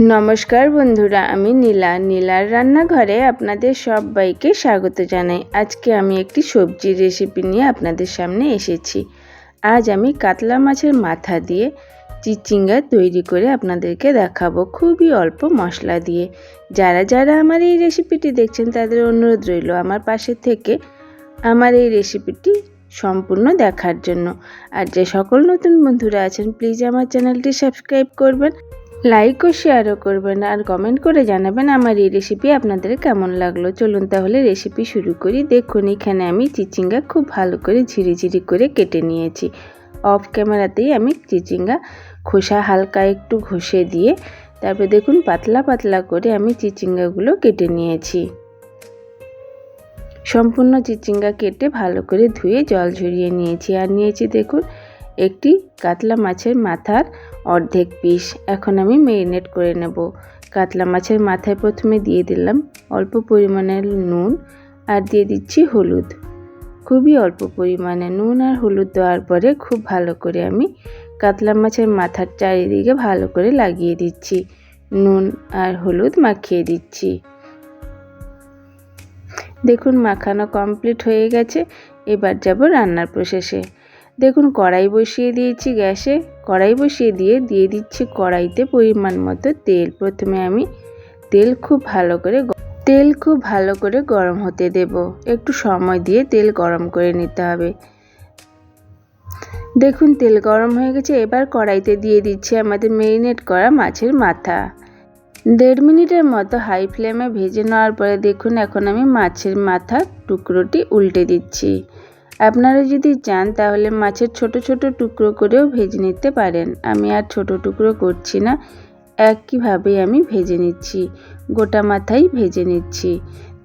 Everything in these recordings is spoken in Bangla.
নমস্কার বন্ধুরা, আমি নীলা। নীলার রান্নাঘরে আপনাদের সবাইকে স্বাগত জানাই। আজকে আমি একটি সবজির রেসিপি নিয়ে আপনাদের সামনে এসেছি। আজ আমি কাতলা মাছের মাথা দিয়ে চিচিঙ্গা তৈরি করে আপনাদেরকে দেখাবো খুবই অল্প মশলা দিয়ে। যারা যারা আমার এই রেসিপিটি দেখছেন, তাদের অনুরোধ রইল আমার পাশে থেকে আমার এই রেসিপিটি সম্পূর্ণ দেখার জন্য। আর যে সকল নতুন বন্ধুরা আছেন প্লিজ আমার চ্যানেলটি সাবস্ক্রাইব করবেন। লাইক ও শেয়ারও করবেন আর কমেন্ট করে জানাবেন আমার এই রেসিপি আপনাদের কেমন লাগল। চলুন তাহলে রেসিপি শুরু করি। দেখুন, এখানে আমি চিচিঙ্গা খুব ভালো করে ঝিরিঝিরি করে কেটে নিয়েছি। অফ ক্যামেরাতেই আমি চিচিঙ্গা খোসা হালকা একটু ঘষে দিয়ে, তারপর দেখুন পাতলা পাতলা করে আমি চিচিঙ্গাগুলো কেটে নিয়েছি। সম্পূর্ণ চিচিঙ্গা কেটে ভালো করে ধুয়ে জল ঝরিয়ে নিয়েছি। আর নিয়েছি দেখুন একটি কাতলা মাছের মাথার অর্ধেক পিস। এখন আমি মেরিনেট করে নেব। কাতলা মাছের মাথায় প্রথমে দিয়ে দিলাম অল্প পরিমাণের নুন আর দিয়ে দিচ্ছি হলুদ। খুবই অল্প পরিমাণে নুন আর হলুদ দেওয়ার পরে খুব ভালো করে আমি কাতলা মাছের মাথার চারিদিকে ভালো করে লাগিয়ে দিচ্ছি। নুন আর হলুদ মাখিয়ে দিচ্ছি। দেখুন, মাখানো কমপ্লিট হয়ে গেছে। এবার যাব রান্নার প্রসেসে দেখুন, কড়াই বসিয়ে দিয়েছি গ্যাসে। কড়াই বসিয়ে দিয়ে দিয়ে দিচ্ছি কড়াইতে পরিমাণ মতো তেল। প্রথমে আমি তেল খুব ভালো করে তেল খুব ভালো করে গরম হতে দেব। একটু সময় দিয়ে তেল গরম করে নিতে হবে। দেখুন, তেল গরম হয়ে গেছে। এবার কড়াইতে দিয়ে দিচ্ছি আমাদের মেরিনেট করা মাছের মাথা। দেড় মিনিটের মতো হাই ফ্লেমে ভেজে নেওয়ার পরে দেখুন, এখন আমি মাছের মাথার টুকরোটি উল্টে দিচ্ছি। আপনারা যদি চান, তাহলে মাছের ছোট ছোট টুকরো করেও ভেজে নিতে পারেন। আমি আর ছোট টুকরো করছি না একইভাবেই আমি ভেজে নিচ্ছি, গোটা মাথাই ভেজে নিচ্ছি।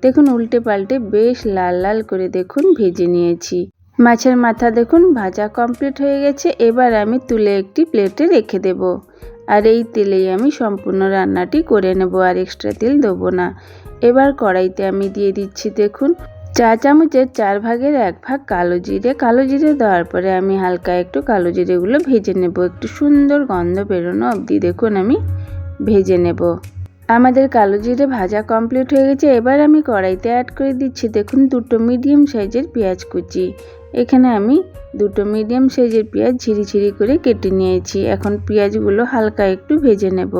দেখুন, উল্টে পাল্টে বেশ লাল লাল করে দেখুন ভেজে নিয়েছি। মাছের মাথা দেখুন ভাজা কমপ্লিট হয়ে গেছে, এবার আমি তুলে একটি প্লেটে রেখে দেব। আর এই তেলেই আমি সম্পূর্ণ রান্নাটি করে নেব, আর এক্সট্রা তেল দেবো না। এবার কড়াইতে আমি দিয়ে দিচ্ছি, দেখুন চা চামচের চার ভাগের এক ভাগ কালো জিরে। কালো জিরে দেওয়ার পরে আমি হালকা একটু কালো জিরেগুলো ভেজে নেব। একটু সুন্দর গন্ধ বেরোনো অবধি দেখুন আমি ভেজে নেব। আমাদের কালো জিরে ভাজা কমপ্লিট হয়ে গেছে। এবার আমি কড়াইতে অ্যাড করে দিচ্ছি দেখুন দুটো মিডিয়াম সাইজের পেঁয়াজ কুচি। এখানে আমি দুটো মিডিয়াম সাইজের পেঁয়াজ ঝিরি ঝিরি করে কেটে নিয়েছি। এখন পেঁয়াজগুলো হালকা একটু ভেজে নেব।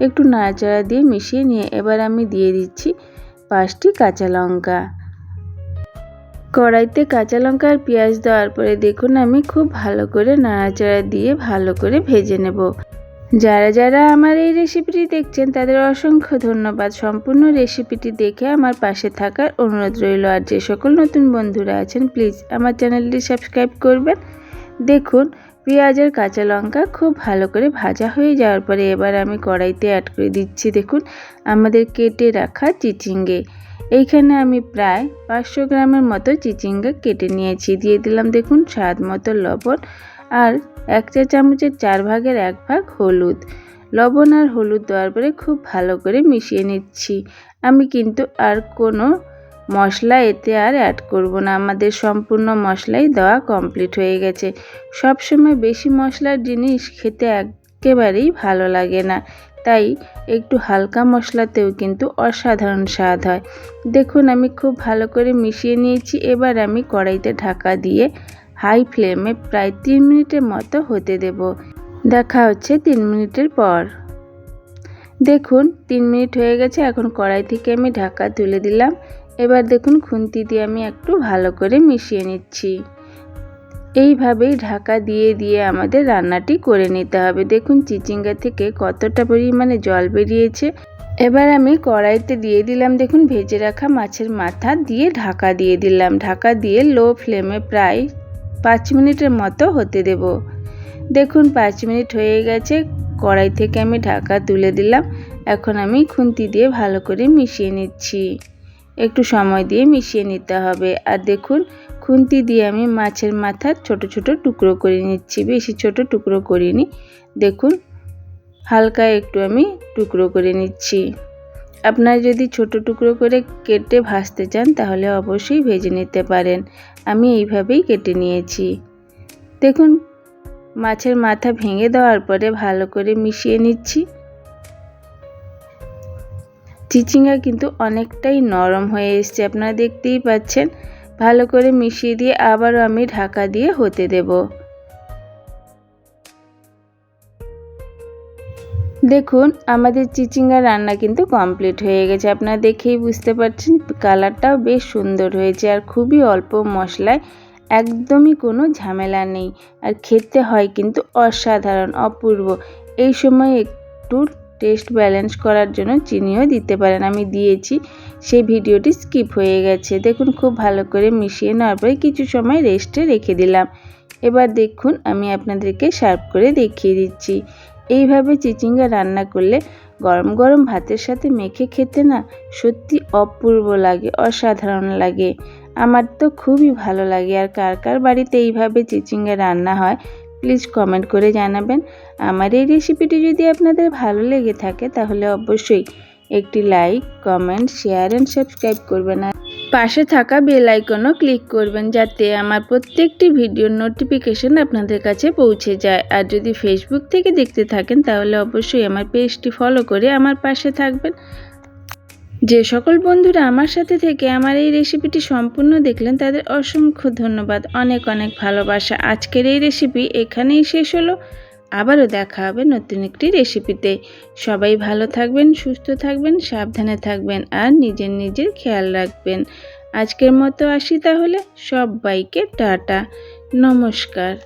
একটু নাড়াচাড়া দিয়ে মিশিয়ে নিয়ে এবার আমি দিয়ে দিচ্ছি পাঁচটি কাঁচা লঙ্কা। কড়াইতে কাঁচা লঙ্কা আর পেঁয়াজ দেওয়ার পরে দেখুন আমি খুব ভালো করে নাড়াচাড়া দিয়ে ভালো করে ভেজে নেব। যারা যারা আমার এই রেসিপিটি দেখছেন, তাদের অসংখ্য ধন্যবাদ। সম্পূর্ণ রেসিপিটি দেখে আমার পাশে থাকার অনুরোধ রইল। আর যে সকল নতুন বন্ধুরা আছেন, প্লিজ আমার চ্যানেলটি সাবস্ক্রাইব করবেন। দেখুন পেঁয়াজের কাঁচা লঙ্কা খুব ভালো করে ভাজা হয়ে যাওয়ার পরে এবার আমি কড়াইতে অ্যাড করে দিচ্ছি। দেখুন, আমাদের কেটে রাখা চিচিঙ্গে। এইখানে আমি প্রায় পাঁচশো গ্রামের মতো চিচিঙ্গা কেটে নিয়েছি। দিয়ে দিলাম দেখুন স্বাদ মতো লবণ আর এক চা চামচের চার ভাগের এক ভাগ হলুদ। লবণ আর হলুদ দেওয়ার পরে খুব ভালো করে মিশিয়ে নিচ্ছি। আমি কিন্তু আর কোনো মশলা এতে আর অ্যাড করব না। আমাদের সম্পূর্ণ মশলাই দেওয়া কমপ্লিট হয়ে গেছে। সবসময় বেশি মশলার জিনিস খেতে একেবারেই ভালো লাগে না। তাই একটু হালকা মশলাতেও কিন্তু অসাধারণ স্বাদ হয়। দেখুন, আমি খুব ভালো করে মিশিয়ে নিয়েছি। এবার আমি কড়াইতে ঢাকা দিয়ে হাই ফ্লেমে প্রায় তিন মিনিটের মতো হতে দেব। দেখা হচ্ছে তিন মিনিটের পর। দেখুন, তিন মিনিট হয়ে গেছে। এখন কড়াই থেকে আমি ঢাকা তুলে দিলাম। এবার দেখুন, খুন্তি দিয়ে আমি একটু ভালো করে মিশিয়ে নিচ্ছি। এইভাবেই ঢাকা দিয়ে দিয়ে আমাদের রান্নাটি করে নিতে হবে। দেখুন, চিচিঙ্গা থেকে কতটা পরিমাণে জল বেরিয়েছে। এবার আমি কড়াইতে দিয়ে দিলাম, দেখুন, ভেজে রাখা মাছের মাথা দিয়ে ঢাকা দিয়ে দিলাম। ঢাকা দিয়ে লো ফ্লেমে প্রায় পাঁচ মিনিটের মতো হতে দেব। দেখুন, পাঁচ মিনিট হয়ে গেছে, কড়াই থেকে আমি ঢাকা তুলে দিলাম। এখন আমি খুন্তি দিয়ে ভালো করে মিশিয়ে নিচ্ছি। একটু সময় দিয়ে মিশিয়ে নিতে হবে। আর দেখুন খুন্তি দিয়ে আমি মাছের মাথা ছোট ছোট টুকরো করে নিচ্ছি, বেশি ছোট টুকরো করিনি। দেখুন, হালকা একটু আমি টুকরো করে নিচ্ছি। আপনারা যদি ছোট টুকরো করে কেটে ভাজতে চান, তাহলে অবশ্যই ভেজে নিতে পারেন। আমি এইভাবেই কেটে নিয়েছি। দেখুন, মাছের মাথা ভেঙে দেওয়ার পরে ভালো করে মিশিয়ে নিচ্ছি। চিচিঙ্গা কিন্তু অনেকটাই নরম হয়ে এসছে, আপনারা দেখতেই পাচ্ছেন। ভালো করে মিশিয়ে দিয়ে আবারও আমি ঢাকা দিয়ে হতে দেব। দেখুন, আমাদের চিচিঙ্গা রান্না কিন্তু কমপ্লিট হয়ে গেছে। আপনারা দেখেই বুঝতে পারছেন, কালারটাও বেশ সুন্দর হয়েছে আর খুবই অল্প মশলায় একদমই কোনো ঝামেলা নেই। আর খেতে হয় কিন্তু অসাধারণ, অপূর্ব। এই সময় একটু টেস্ট ব্যালেন্স করার জন্য চিনিও দিতে পারেন। আমি দিয়েছি, সেই ভিডিওটি স্কিপ হয়ে গেছে। দেখুন, খুব ভালো করে মিশিয়ে নেওয়ার পরে কিছু সময় রেস্টে রেখে দিলাম। এবার দেখুন, আমি আপনাদেরকে সার্ভ করে দেখিয়ে দিচ্ছি। এইভাবে চিচিঙ্গা রান্না করলে গরম গরম ভাতের সাথে মেখে খেতে না সত্যি অপূর্ব লাগে, অসাধারণ লাগে। আমার তো খুবই ভালো লাগে। আর কার কার বাড়িতে এইভাবে চিচিঙ্গা রান্না হয় প্লিজ কমেন্ট করে জানাবেন। আমার এই রেসিপিটি যদি আপনাদের ভালো লেগে থাকে, তাহলে অবশ্যই একটি like comment share and subscribe করবেন। আর পাশে থাকা বেল আইকনও ক্লিক করবেন, যাতে আমার প্রত্যেকটি ভিডিওর নোটিফিকেশন আপনাদের কাছে পৌঁছে যায়। আর যদি ফেসবুক থেকে দেখতে থাকেন, তাহলে অবশ্যই আমার পেজটি ফলো করে আমার পাশে থাকবেন। যে সকল বন্ধুরা আমার সাথে থেকে আমার এই রেসিপিটি সম্পূর্ণ দেখলেন, তাদের অসংখ্য ধন্যবাদ। অনেক অনেক ভালোবাসা। আজকের এই রেসিপি এখানেই শেষ হলো। আবারও দেখা হবে নতুন একটি রেসিপিতে সবাই ভালো থাকবেন, সুস্থ থাকবেন, সাবধানে থাকবেন আর নিজের নিজের খেয়াল রাখবেন। আজকের মতো আসি তাহলে। সবাইকে টাটা। নমস্কার।